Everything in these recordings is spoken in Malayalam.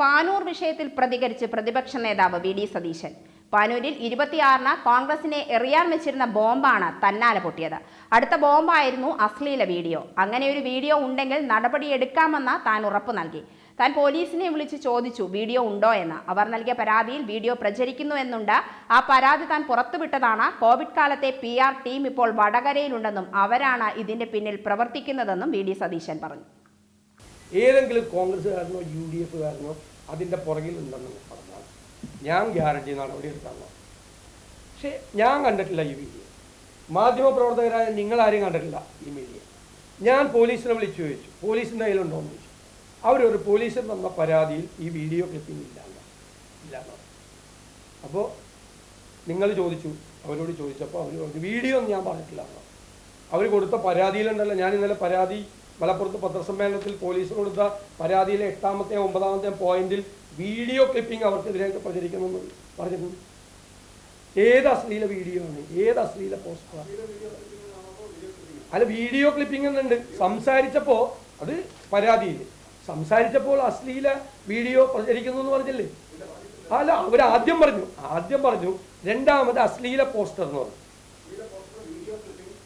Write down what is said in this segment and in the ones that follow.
പാനൂർ വിഷയത്തിൽ പ്രതികരിച്ച് പ്രതിപക്ഷ നേതാവ് വി ഡി സതീശൻ. പാനൂരിൽ ഇരുപത്തിയാറിന് കോൺഗ്രസിനെ എറിയാൻ വെച്ചിരുന്ന ബോംബാണ് തന്നാല പൊട്ടിയത്. അടുത്ത ബോംബായിരുന്നു അശ്ലീല വീഡിയോ. അങ്ങനെ ഒരു വീഡിയോ ഉണ്ടെങ്കിൽ നടപടിയെടുക്കാമെന്ന് താൻ ഉറപ്പു നൽകി. താൻ പോലീസിനെ വിളിച്ച് ചോദിച്ചു വീഡിയോ ഉണ്ടോ എന്ന്. അവർ നൽകിയ പരാതിയിൽ വീഡിയോ പ്രചരിക്കുന്നു എന്നുണ്ട്. ആ പരാതി താൻ പുറത്തുവിട്ടതാണ്. കോവിഡ് കാലത്തെ പി ആർ ടീം ഇപ്പോൾ വടകരയിലുണ്ടെന്നും അവരാണ് ഇതിന്റെ പിന്നിൽ പ്രവർത്തിക്കുന്നതെന്നും വി ഡി സതീശൻ പറഞ്ഞു. ഏതെങ്കിലും കോൺഗ്രസ്സുകാരനോ യു ഡി എഫുകാരനോ അതിന്റെ പുറകിൽ ഉണ്ടെന്ന് പറഞ്ഞാൽ ഞാൻ ഗ്യാരണ്ടി നടപടി എടുക്കാമോ പക്ഷേ ഞാൻ കണ്ടിട്ടില്ല ഈ വീഡിയോ മാധ്യമപ്രവർത്തകരായ നിങ്ങളാരും കണ്ടിട്ടില്ല ഈ മീഡിയ ഞാൻ പോലീസിനെ വിളിച്ചു ചോദിച്ചു. പോലീസിന്റെ കയ്യിലുണ്ടോ എന്ന് ചോദിച്ചു. അവരൊരു പോലീസിൽ തന്ന പരാതിയിൽ ഈ വീഡിയോ ക്ലിപ്പിംഗ് ഇല്ല അപ്പോൾ നിങ്ങൾ ചോദിച്ചു. അവരോട് ചോദിച്ചപ്പോൾ അവർ പറഞ്ഞു വീഡിയോ ഒന്നും ഞാൻ പറഞ്ഞിട്ടില്ല അവർ കൊടുത്ത പരാതിയിലുണ്ടല്ലോ. ഞാൻ ഇന്നലെ പരാതി മലപ്പുറത്ത് പത്രസമ്മേളനത്തിൽ പോലീസ് കൊടുത്ത പരാതിയിലെ എട്ടാമത്തെ ഒമ്പതാമത്തെ പോയിന്റിൽ വീഡിയോ ക്ലിപ്പിംഗ് അവർക്കെതിരെ പ്രചരിക്കണമെന്ന് പറഞ്ഞിട്ടുണ്ട്. ഏത് അശ്ലീല വീഡിയോ ആണ്? ഏത് അശ്ലീല പോസ്റ്ററാണ് അല്ല വീഡിയോ ക്ലിപ്പിംഗ് എന്നുണ്ട്. സംസാരിച്ചപ്പോൾ അത് പരാതിയിൽ സംസാരിച്ചപ്പോൾ അശ്ലീല വീഡിയോ പ്രചരിക്കുന്നു എന്ന് പറഞ്ഞില്ലേ? അല്ല അവർ ആദ്യം പറഞ്ഞു ആദ്യം പറഞ്ഞു രണ്ടാമത് അശ്ലീല പോസ്റ്റർ എന്ന് പറഞ്ഞു.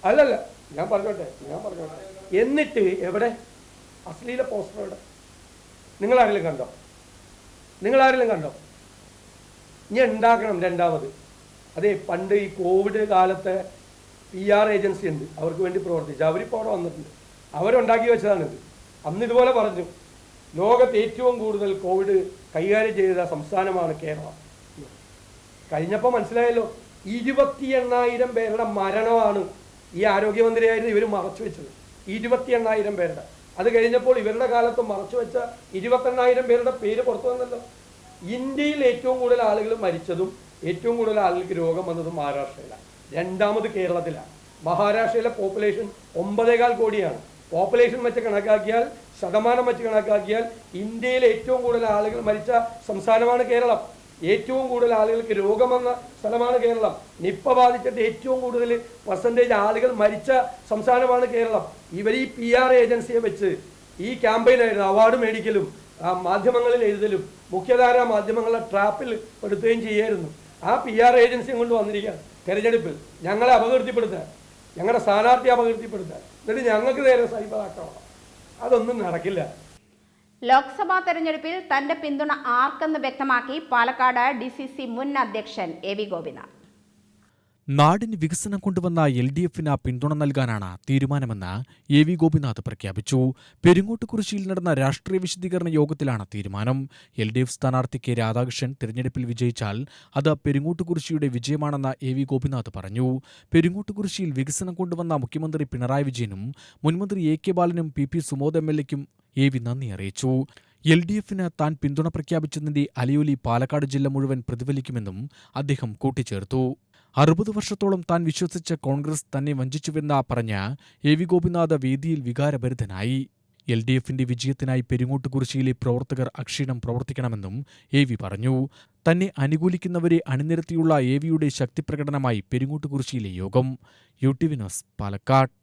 അല്ലല്ല ഞാൻ പറഞ്ഞോട്ടെ ഞാൻ പറഞ്ഞോട്ടെ. എന്നിട്ട് എവിടെ? അശ്ലീല പോസ്റ്റർ എവിടെ നിങ്ങൾ ആരെങ്കിലും കണ്ടോ? നിങ്ങൾ ആരെങ്കിലും കണ്ടോ? ഇനി ഉണ്ടാക്കണം രണ്ടാമത്. അതെ പണ്ട് ഈ കോവിഡ് കാലത്തെ പി ആർ ഏജൻസി ഉണ്ട്. അവർക്ക് വേണ്ടി പ്രവർത്തിച്ചു. അവരിപ്പോൾ അവിടെ വന്നിട്ടുണ്ട്. അവരുണ്ടാക്കി വെച്ചതാണിത് അന്ന് ഇതുപോലെ പറഞ്ഞു. ലോകത്ത് ഏറ്റവും കൂടുതൽ കോവിഡ് കൈകാര്യം ചെയ്ത സംസ്ഥാനമാണ് കേരളം. കഴിഞ്ഞപ്പോൾ മനസ്സിലായല്ലോ ഇരുപത്തി എണ്ണായിരം പേരുടെ മരണമാണ് ഈ ആരോഗ്യമന്ത്രിയായിരുന്നു ഇവർ മറച്ചു വെച്ചത്. ഇരുപത്തി എണ്ണായിരം പേരുടെ. അത് കഴിഞ്ഞപ്പോൾ ഇവരുടെ കാലത്ത് മറച്ചു വെച്ച ഇരുപത്തെണ്ണായിരം പേരുടെ പേര് പുറത്തു വന്നല്ലോ. ഇന്ത്യയിൽ ഏറ്റവും കൂടുതൽ ആളുകൾ മരിച്ചതും ഏറ്റവും കൂടുതൽ ആളുകൾക്ക് രോഗം വന്നതും മഹാരാഷ്ട്രയിലാണ് രണ്ടാമത് കേരളത്തിലാണ് മഹാരാഷ്ട്രയിലെ പോപ്പുലേഷൻ ഒമ്പതേകാൽ കോടിയാണ്. പോപ്പുലേഷൻ വെച്ച് കണക്കാക്കിയാൽ ശതമാനം വെച്ച് കണക്കാക്കിയാൽ ഇന്ത്യയിൽ ഏറ്റവും കൂടുതൽ ആളുകൾ മരിച്ച സംസ്ഥാനമാണ് കേരളം. ഏറ്റവും കൂടുതൽ ആളുകൾക്ക് രോഗമെന്ന സ്ഥലമാണ് കേരളം. നിപ്പ ബാധിച്ചിട്ട് ഏറ്റവും കൂടുതൽ പെർസെന്റേജ് ആളുകൾ മരിച്ച സംസ്ഥാനമാണ് കേരളം. ഇവർ ഈ പി ആർ ഏജൻസിയെ വെച്ച് ഈ ക്യാമ്പയിനായിരുന്നു അവാർഡ് മേടിക്കലും മാധ്യമങ്ങളിൽ എഴുതലും മുഖ്യധാര മാധ്യമങ്ങളെ ട്രാപ്പിൽ പെടുത്തുകയും ചെയ്യായിരുന്നു. ആ പി ആർ ഏജൻസിയും കൊണ്ട് വന്നിരിക്കുകയാണ്. തെരഞ്ഞെടുപ്പിൽ ഞങ്ങളെ അപകീർത്തിപ്പെടുത്താൻ ഞങ്ങളുടെ സ്ഥാനാർത്ഥി അപകീർത്തിപ്പെടുത്താൻ എന്നിട്ട് ഞങ്ങൾക്ക് നേരെ സൈബർ ആക്രമണം. അതൊന്നും നടക്കില്ല. ലോക്സഭാ തെരഞ്ഞെടുപ്പിൽ തന്റെ പിന്തുണ ആർക്കെന്ന് വ്യക്തമാക്കി പാലക്കാട് ഡി മുൻ അധ്യക്ഷൻ എ വി ഗോപിനാഥ്. നാടിന് വികസനം കൊണ്ടുവന്ന എൽ ഡി എഫിന് പിന്തുണ നൽകാനാണ് തീരുമാനമെന്ന് എ വി ഗോപിനാഥ് പ്രഖ്യാപിച്ചു. പെരുങ്ങോട്ടുകുറിശിയിൽ നടന്ന രാഷ്ട്രീയ വിശദീകരണ യോഗത്തിലാണ് തീരുമാനം. എൽ ഡി എഫ് സ്ഥാനാർത്ഥി കെ രാധാകൃഷ്ണൻ തിരഞ്ഞെടുപ്പിൽ വിജയിച്ചാൽ അത് പെരുങ്ങോട്ടുകുറിശിയുടെ വിജയമാണെന്ന് എ വി ഗോപിനാഥ് പറഞ്ഞു. പെരുങ്ങോട്ടുകുറിശിയിൽ വികസനം കൊണ്ടുവന്ന മുഖ്യമന്ത്രി പിണറായി വിജയനും മുൻമന്ത്രി എ കെ ബാലനും P P Sumod M L എക്കും A V നന്ദി അറിയിച്ചു. എൽ ഡി എഫിന് താൻ പിന്തുണ പ്രഖ്യാപിച്ചതിന്റെ അലയൊലി പാലക്കാട് ജില്ല മുഴുവൻ പ്രതിഫലിക്കുമെന്നും അദ്ദേഹം കൂട്ടിച്ചേർത്തു. അറുപത് വർഷത്തോളം താൻ വിശ്വസിച്ച കോൺഗ്രസ് തന്നെ വഞ്ചിച്ചുവെന്ന പറഞ്ഞ എ വി ഗോപിനാഥ് വേദിയിൽ വികാരഭരിതനായി. എൽ ഡി എഫിന്റെ വിജയത്തിനായി പെരുങ്ങോട്ടുകുറിശിയിലെ പ്രവർത്തകർ അക്ഷീണം പ്രവർത്തിക്കണമെന്നും എ വി പറഞ്ഞു. തന്നെ അനുകൂലിക്കുന്നവരെ അണിനിരത്തിയുള്ള എ വിയുടെ ശക്തിപ്രകടനമായി പെരുങ്ങോട്ടുകുറിശിയിലെ യോഗം. U T Vinos Palakkad.